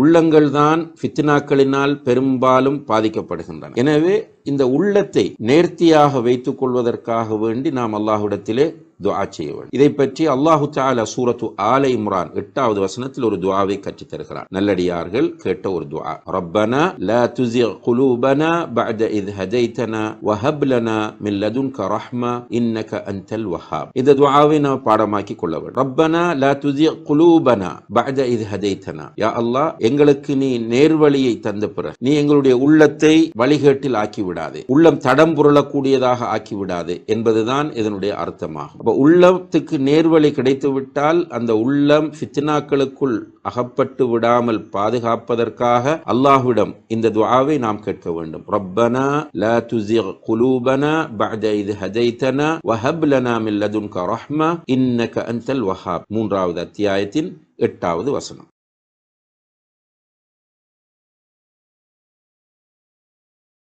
உள்ளங்கள் தான் ஃபித்னாக்களினால் பெரும்பாலும் பாதிக்கப்படுகின்றன. எனவே இந்த உள்ளத்தை நேர்த்தியாக வைத்துக் கொள்வதற்காக வேண்டி நாம் அல்லாஹ்விடத்திலே துவா செய்ய வேண்டும் இதை பற்றி அல்லாஹு தாலா சூரத்து ஆல இம்ரான் எட்டாவது வசனத்தில் ஒரு துவாவை கற்றுத் தருகிறார் நல்லடியார்கள் கேட்ட ஒரு துவா ரப்பனா லா துஸிக் குலூபனா பஅத இத் ஹதைதனா வஹப் லனா மின் லதுன்க ரஹ்மா இன்னக அன்தல் வஹாப். இந்த துஆவை நாம் பாடமாக்கி கொள்ள வேண்டும். ரப்பனா லா துஸிக் குலூபனா பஅத இத் ஹதைதனா யா அல்லாஹ் எங்களுக்கு நீ நேர்வழியை தந்த பிறகு நீ எங்களுடைய உள்ளத்தை வழிகேட்டில் ஆக்கி விடாதே உள்ளம் தடம் புரளக்கூடியதாக ஆக்கி விடாதே என்பதுதான் இதனுடைய அர்த்தமாகும். அப்போ உள்ளத்துக்கு நேர்வழி கிடைத்துவிட்டால் அந்த உள்ளம் ஃபித்னாக்களுக்குள் அகப்பட்டு விடாமல் பாதுகாப்பதற்காக அல்லாஹ்விடம் இந்த துவாவை நாம் கேட்க வேண்டும். ரப்பனா லா துஸிக் குலூபனா பஅத இத் வஹப் லனா மின் லதுன்க ரஹ்மா இன்னக அந்தல் வஹாப். மூன்றாவது அத்தியாயத்தின் எட்டாவது வசனம்.